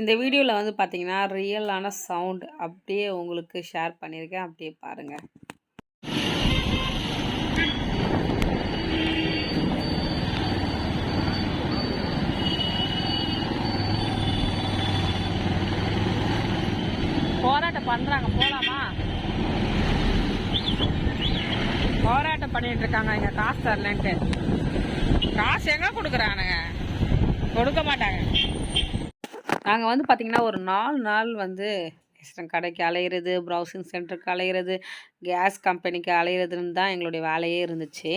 இந்த வீடியோவில் வந்து பார்த்தீங்கன்னா ரியலான சவுண்ட் அப்படியே உங்களுக்கு ஷேர் பண்ணியிருக்கேன். அப்படியே பாருங்கள் போராட்டம் பண்ணுறாங்க போகலாமா போராட்டம் பண்ணிட்டு இருக்காங்க இங்கே காசு தரலன்ட்டு. காசு எங்கே கொடுக்குறானுங்க? கொடுக்க மாட்டாங்க. நாங்கள் வந்து பார்த்திங்கன்னா ஒரு நாலு நாள் வந்து கடைக்கு அலையிறது ப்ரௌசிங் சென்டருக்கு அலையிறது கேஸ் கம்பெனிக்கு அலையிறதுன்னு தான் எங்களுடைய வேலையே இருந்துச்சு.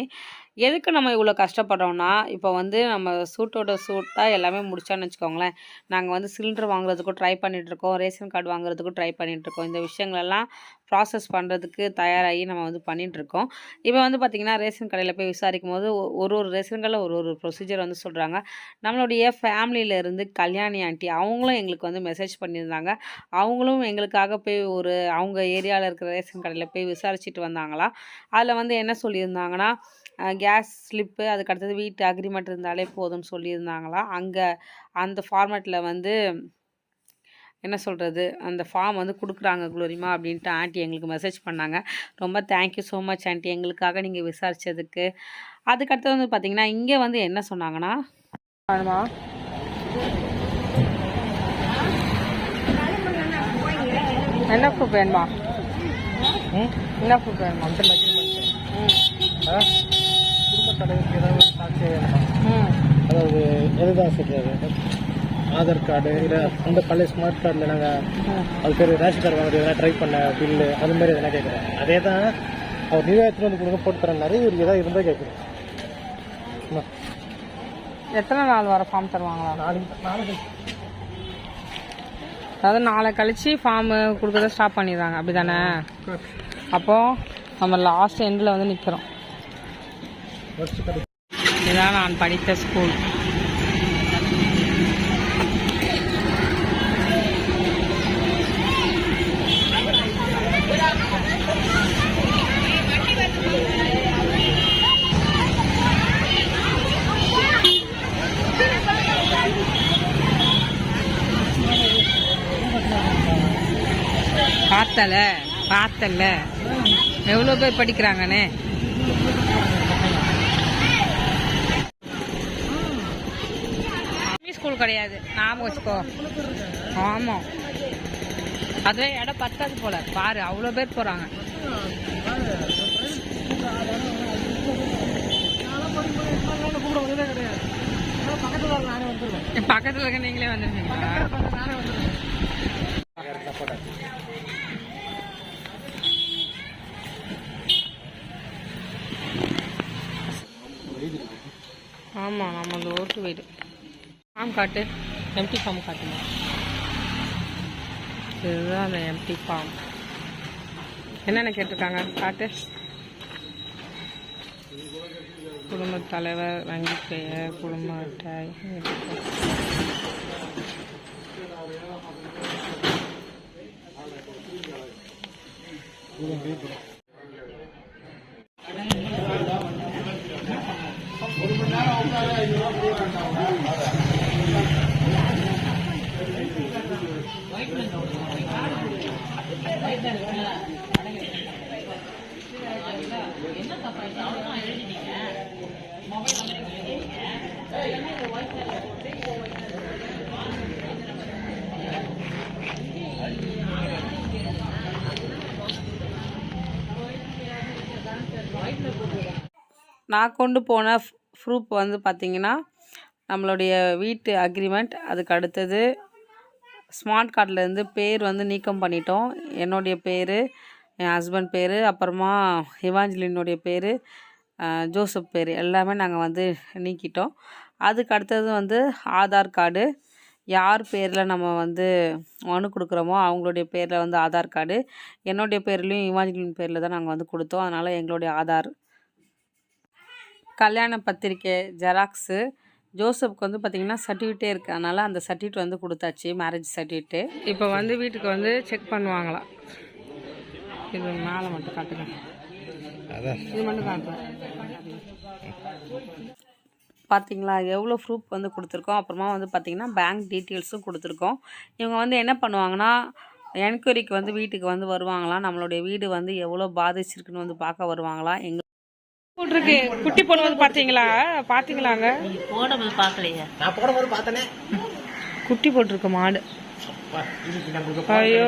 எதுக்கு நம்ம இவ்வளோ கஷ்டப்படுறோம்னா இப்போ வந்து நம்ம சூட்டோட சூட்டாக எல்லாமே முடிச்சோன்னு வச்சுக்கோங்களேன். நாங்கள் வந்து சிலிண்டர் வாங்குறதுக்கும் ட்ரை பண்ணிகிட்ருக்கோம் ரேஷன் கார்டு வாங்குறதுக்கும் ட்ரை பண்ணிகிட்ருக்கோம் இந்த விஷயங்களெல்லாம் ப்ராசஸ் பண்ணுறதுக்கு தயாராகி நம்ம வந்து பண்ணிகிட்ருக்கோம் இப்போ வந்து பார்த்திங்கன்னா ரேஷன் கடையில் போய் விசாரிக்கும் போது ஒரு ஒரு ரேஷன் கடையில் ஒரு ஒரு ப்ரொசீஜர் வந்து சொல்கிறாங்க நம்மளுடைய ஃபேமிலியிலேருந்து கல்யாணி ஆண்டி அவங்களும் எங்களுக்கு வந்து மெசேஜ் பண்ணியிருந்தாங்க. அவங்களும் எங்களுக்காக போய் ஒரு அவங்க ஏரியாவில் இருக்கிற ரேஷன் கடையில் போய் விசாரிச்சுட்டு வந்தாங்களாம் அதில் வந்து என்ன சொல்லியிருந்தாங்கன்னா கேஸ் ஸ்லிப்பு அதுக்கு அடுத்தது வீட்டு அக்ரிமெண்ட் இருந்தாலே போதும்னு சொல்லியிருந்தாங்களாம் அங்கே அந்த ஃபார்மேட்டில் வந்து என்ன சொல்கிறது அந்த ஃபார்ம் வந்து கொடுக்குறாங்க குளோரிமா அப்படின்ட்டு ஆண்டி எங்களுக்கு மெசேஜ் பண்ணாங்க. ரொம்ப தேங்க்யூ ஸோ மச் ஆண்டி எங்களுக்காக நீங்கள் விசாரித்ததுக்கு அதுக்கடுத்து வந்து பார்த்தீங்கன்னா இங்கே வந்து என்ன சொன்னாங்கன்னா என்ன ப்ரூஃப் வேணுமா? என்ன ப்ரூஃப் வேணுமா? தலைவருக்கு ஏதாவது ஒரு சாட்சி வேணுமா ம் அதாவது எதுதான் சொல்றது. ஆதார் கார்டு இல்லை அந்த பழைய ஸ்மார்ட் கார்டில் நாங்கள் அது பேர் ரேஷன் கார்டு வாங்குறது எதனா ட்ரை பண்ண பில்லு அது மாதிரி எதனா கேட்குறேன் அதே தான் அவர் நியூ எடுத்துட்டு வந்து கொடுங்க போட்டு தரேன்னாரு இவருக்கு ஏதாவது இருந்தால் கேட்குறேன் எத்தனை நாள் வர ஃபார்ம் தருவாங்களா? நாளைக்கு நாளைக்கு அதாவது நாளை கழிச்சு ஃபார்மு கொடுக்கறத ஸ்டாப் பண்ணிடுறாங்க. அப்படி தானே அப்போது நம்ம லாஸ்ட் எண்டில் வந்து நிற்கிறோம் இதுதான் நான் படித்த ஸ்கூல் பார்த்தல பார்த்தல. எவ்வளோ பேர் படிக்கிறாங்கண்ணே ஸ்கூல் கிடையாது. ஞாபகம் வச்சுக்கோ. ஆமாம் அதுவே இடம் பத்தாது போல. பாரு அவ்வளோ பேர் போகிறாங்க கிடையாது பக்கத்தில் பக்கத்தில் இருக்க நீங்களே வந்துருந்தீங்களா ஆமாம் நம்ம ஆமாம் நம்மளது ஓட்டு வீடு. ஃபார்ம் காட்டு எம்டி ஃபார்ம் காட்டுமா இதுதான் அந்த எம்டி ஃபார்ம் என்னென்ன கேட்டிருக்காங்க? காட்டு குடும்பத் தலைவர் வங்கி பெயர் குடும்ப அட்டை. நான் கொண்டு போன ப்ரூஃப் வந்து பார்த்திங்கன்னா நம்மளுடைய வீட்டு அக்ரிமெண்ட் அதுக்கு அடுத்தது ஸ்மார்ட் கார்ட்லேருந்து பேர் வந்து நீக்கம் பண்ணிட்டோம். என்னுடைய பேர் என் ஹஸ்பண்ட் பேர் அப்புறமா இவாஞ்சலினுடைய பேர் ஜோசப் பேர். எல்லாமே நாங்கள் வந்து நீக்கிட்டோம். அதுக்கு அடுத்தது வந்து ஆதார் கார்டு. யார் பேரில் நம்ம வந்து மனு கொடுக்குறோமோ அவங்களுடைய பேரில் வந்து ஆதார் கார்டு. என்னுடைய பேர்லேயும் இவாஞ்சலின் பேரில் தான் நாங்கள் வந்து கொடுத்தோம். அதனால் எங்களுடைய ஆதார். கல்யாண பத்திரிக்கை ஜெராக்ஸு. ஜோசப்க்கு வந்து பார்த்திங்கன்னா சர்டிஃபிகேட்டே இருக்குது அதனால் அந்த சர்டிஃபிகேட் வந்து கொடுத்தாச்சு. Marriage certificate. இப்போ வந்து வீட்டுக்கு வந்து செக் பண்ணுவாங்களாம் இது மேலே மட்டும் காட்டுங்க. அதான். இது மட்டும் காட்டுறேன் பார்த்தீங்களா எவ்வளோ ப்ரூஃப் வந்து கொடுத்துருக்கோம். அப்புறமா வந்து பார்த்திங்கன்னா பேங்க் டீட்டெயில்ஸும் கொடுத்துருக்கோம். இவங்க வந்து என்ன பண்ணுவாங்கன்னா என்கொயரிக்கு வந்து வீட்டுக்கு வந்து வருவாங்களாம் நம்மளுடைய வீடு வந்து எவ்வளோ பாதிச்சிருக்குன்னு வந்து பார்க்க வருவாங்களாம் எங்க போட்டிருக்கு. குட்டி பொண்ணு வந்து பார்த்தீங்களா பார்த்தீங்களாங்க போடும்போது பார்க்கலையே. நான் போடும்போது பார்த்தனே. குட்டி போட்டிருக்கு மாடு. ஐயோ.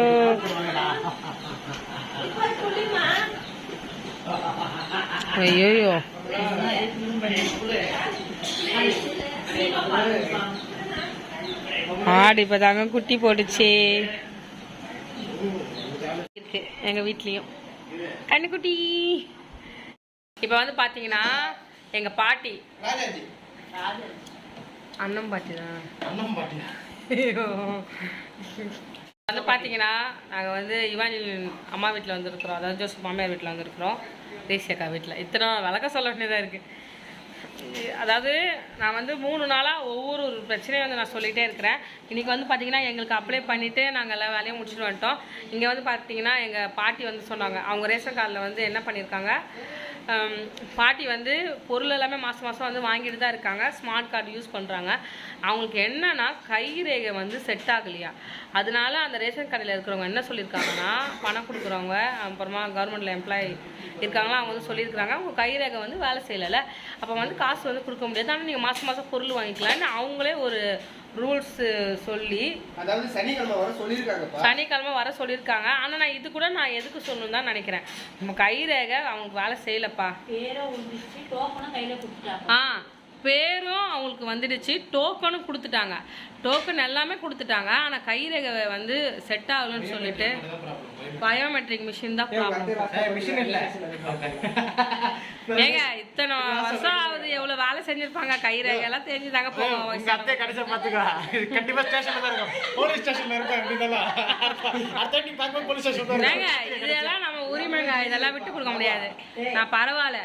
ஐயோ ஆடு இப்பதாங்க குட்டி போட்டுச்சு. இருக்கு எங்க வீட்லயும். கண்ணுக்குட்டி. இப்போ வந்து பாத்தீங்கன்னா எங்க பாட்டி. அண்ணன் பாட்டி தான். அண்ணன் வந்து பார்த்தீங்கன்னா நாங்கள் வந்து இவாஞ்சலின் அம்மா வீட்டில் வந்துருக்குறோம். அதாவது ஜோசப் மாமியார் வீட்டில் வந்துருக்குறோம். தேசியக்கா வீட்டில் இத்தனை விளக்க சொல்ல வேண்டியதாக இருக்குது அதாவது நான் வந்து மூணு நாளாக ஒவ்வொரு ஒரு பிரச்சனையும் வந்து நான் சொல்லிகிட்டே இருக்கிறேன். இன்றைக்கி வந்து பார்த்தீங்கன்னா எங்களுக்கு அப்ளை பண்ணிவிட்டு நாங்கள் எல்லாம் வேலையும் முடிச்சுட்டு வந்துட்டோம். இங்கே வந்து பார்த்தீங்கன்னா எங்கள் பாட்டி வந்து சொன்னாங்க. அவங்க ரேஷன் கார்டில் வந்து என்ன பண்ணியிருக்காங்க பாட்டி வந்து பொருள் எல்லாமே மாதம் மாதம் வந்து வாங்கிட்டு தான் இருக்காங்க. ஸ்மார்ட் கார்டு யூஸ் பண்ணுறாங்க அவங்களுக்கு என்னென்னா கை ரேகை வந்து செட் ஆகலையா. அதனால அந்த ரேஷன் கடையில் இருக்கிறவங்க என்ன சொல்லியிருக்காங்கன்னா பணம் கொடுக்குறவங்க அப்புறமா கவர்மெண்ட்டில் எம்ப்ளாயி இருக்காங்களா அவங்க வந்து சொல்லியிருக்காங்க அவங்க கை ரேகை வந்து வேலை செய்யலைல்ல. அப்போ வந்து காசு வந்து கொடுக்க முடியாது. ஆனால் நீங்கள் மாதம் மாதம் பொருள் வாங்கிக்கலாம்னு அவங்களே ஒரு ரூல்ஸ் சொல்லி அதாவது சனிக்கிழமை வர சொல்லியிருக்காங்கப்பா. சனிக்கிழமை வர சொல்லியிருக்காங்க. ஆனால் நான் இது கூட நான் எதுக்கு சொல்லணும்னு தான் நினைக்கிறேன். நம்ம கை ரேகை அவங்களுக்கு வேலை செய்யலப்பா. பேரை உழுந்துச்சு டோக்கனும் கையில் கொடுத்துட்டாங்க. ஆ. பேரும் அவங்களுக்கு வந்துடுச்சு. டோக்கனும் கொடுத்துட்டாங்க. டோக்கன் எல்லாமே கொடுத்துட்டாங்க. ஆனால் கைரேகை வந்து செட் ஆகலன்னு சொல்லிட்டு பயோமெட்ரிக் மிஷின் தான் ப்ராப்ளம் மிஷின் இல்ல. ஏங்க இத்தனை வருஷம் ஆகுது எவ்வளோ வேலை செஞ்சிருப்பாங்க கைரேகை. எல்லாம் தெரிஞ்சுதாங்க உங்க போவோம் அத்தை ஸ்டேஷன்ல தான் இருக்கும். போலீஸ் ஸ்டேஷன்ல இருக்கும் போலீஸ் ஸ்டேஷன் ஏங்க இதெல்லாம் நம்ம உரிமைங்க. இதெல்லாம் விட்டு கொடுக்க முடியாது. நான் பரவாயில்ல?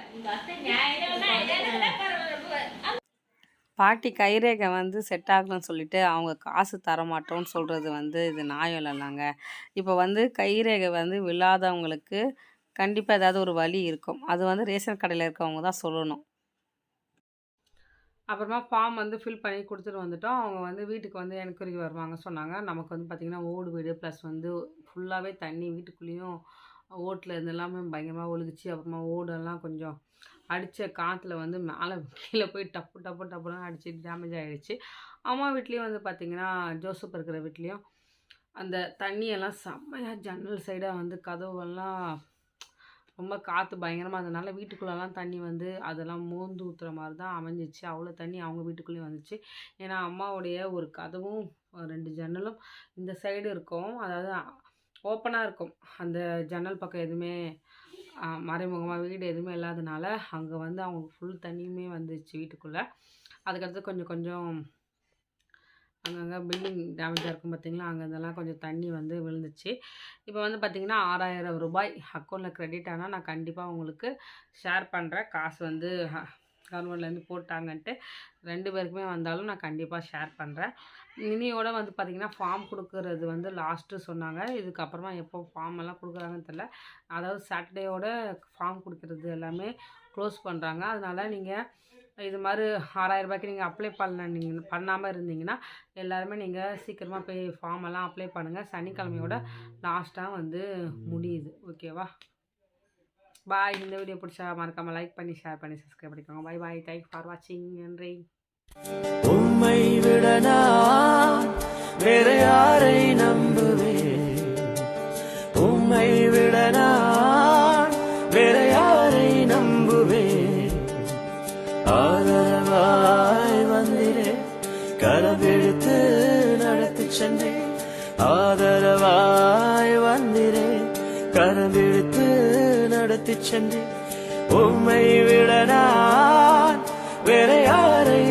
பாட்டி கைரேகை வந்து செட் ஆகலன்னு சொல்லிட்டு அவங்க காசு தர மாட்டோம்னு சொல்கிறது வந்து இது நியாயம் இல்லைங்க இப்போ வந்து கைரேகை வந்து விழாதவங்களுக்கு கண்டிப்பாக ஏதாவது ஒரு வழி இருக்கும். அது வந்து ரேஷன் கடையில் இருக்கவங்க தான் சொல்லணும். அப்புறமா ஃபார்ம் வந்து ஃபில் பண்ணி கொடுத்துட்டு வந்துட்டோம். அவங்க வந்து வீட்டுக்கு வந்து என்கொயரிக்கு வருவாங்க சொன்னாங்க. நமக்கு வந்து பார்த்திங்கன்னா ஓடு வீடு ப்ளஸ் வந்து ஃபுல்லாகவே தண்ணி வீட்டுக்குள்ளேயும் ஓட்டில் இருந்து எல்லாமே பயங்கரமாக ஒழுகுச்சு. அப்புறமா ஓடெல்லாம் கொஞ்சம் அடித்த காற்றுல வந்து மேலே கீழே போய் டப்பு டப்பு டப்புலாம் அடித்து டேமேஜ் ஆகிடுச்சு அம்மா வீட்லேயும் வந்து பார்த்திங்கன்னா ஜோசப் இருக்கிற வீட்லேயும் அந்த தண்ணியெல்லாம் செம்மையாக ஜன்னல் சைடாக வந்து கதவெல்லாம் ரொம்ப காற்று பயங்கரமாக இருந்ததுனால வீட்டுக்குள்ளெல்லாம் தண்ணி வந்து அதெல்லாம் மோந்து ஊற்றுற மாதிரி தான் அமைஞ்சிச்சு. அவ்வளோ தண்ணி அவங்க வீட்டுக்குள்ளேயும் வந்துச்சு. ஏன்னா அம்மாவுடைய ஒரு கதவும் ரெண்டு ஜன்னலும் இந்த சைடு இருக்கும். அதாவது ஓப்பனாக இருக்கும். அந்த ஜன்னல் பக்கம் எதுவுமே மறைமுகமாக வீடு எதுவுமே இல்லாதனால அங்கே வந்து அவங்களுக்கு ஃபுல் தண்ணியுமே வந்துச்சு வீட்டுக்குள்ளே. அதுக்கடுத்து கொஞ்சம் கொஞ்சம் அங்கங்கே பில்டிங் டேமேஜாக இருக்கும் பார்த்திங்களா அங்கே இதெல்லாம் கொஞ்சம் தண்ணி வந்து விழுந்துச்சு. இப்போ வந்து பார்த்திங்கன்னா ஆறாயிரம் ரூபாய் அக்கௌண்ட்டில் க்ரெடிட் ஆனால் நான் கண்டிப்பாக உங்களுக்கு ஷேர் பண்ணுறேன் காசு வந்து கவர்மெண்ட்லேருந்து போட்டாங்கன்ட்டு ரெண்டு பேருக்குமே வந்தாலும் நான் கண்டிப்பாக ஷேர் பண்ணுறேன் இனியோட வந்து பார்த்திங்கன்னா ஃபார்ம் கொடுக்கறது வந்து லாஸ்ட்டு சொன்னாங்க. இதுக்கப்புறமா எப்போ ஃபார்ம் எல்லாம் கொடுக்குறாங்கன்னு தெரில அதாவது சாட்டர்டேயோட ஃபார்ம் கொடுக்குறது எல்லாமே க்ளோஸ் பண்ணுறாங்க அதனால் நீங்கள் இது மாதிரி ஆறாயிரம் ரூபாய்க்கு நீங்கள் அப்ளை பண்ண நீங்கள் பண்ணாமல் இருந்தீங்கன்னா எல்லாருமே நீங்கள் சீக்கிரமாக போய் ஃபார்ம் எல்லாம் அப்ளை பண்ணுங்கள் சனிக்கிழமையோட லாஸ்ட்டாக வந்து முடியுது. ஓகேவா பாய் இந்த வீடியோ பிடிச்சா மறக்காமல் லைக் பண்ணி ஷேர் பண்ணி சப்ஸ்கிரைப் பண்ணிக்கோங்க. பாய் பாய் தேங்க்ஸ் ஃபார் வாட்சிங் நன்றி. உம்மை விடனா வேற யாரை நம்புவேன்? உம்மை விடனா வேற யாரை நம்புவேன்? ஆதரவாய் வந்திரே கரவெடுத்து நடத்தி சென்றேன். ஆதரவாய் வந்திரே கரவிழுத்து நடத்தி சென்று உம்மை விட நான் வேற யாரை